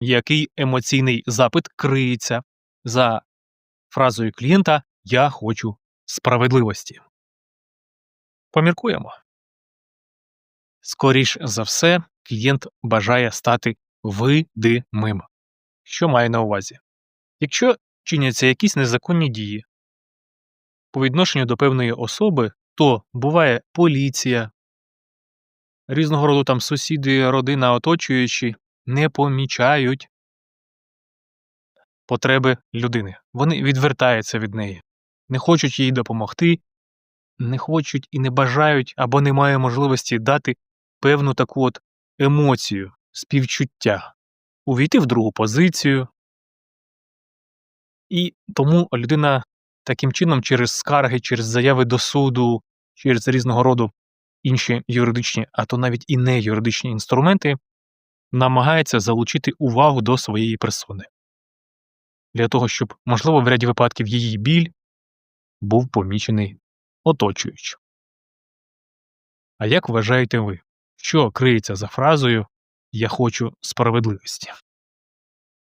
який емоційний запит криється за фразою клієнта Я хочу справедливості. Поміркуємо. Скоріш за все, клієнт бажає стати видимим. Що має на увазі? Якщо чиняться якісь незаконні дії по відношенню до певної особи, то буває поліція, різного роду там сусіди, родина, оточуючі не помічають потреби людини. Вони відвертаються від неї, не хочуть їй допомогти, не хочуть і не бажають або не мають можливості дати певну таку от емоцію, співчуття, увійти в другу позицію. І тому людина таким чином через скарги, через заяви до суду, через різного роду інші юридичні, а то навіть і не юридичні інструменти, намагається залучити увагу до своєї персони. Для того, щоб, можливо, в ряді випадків її біль був помічений оточуючим. А як вважаєте ви, що криється за фразою Я хочу справедливості?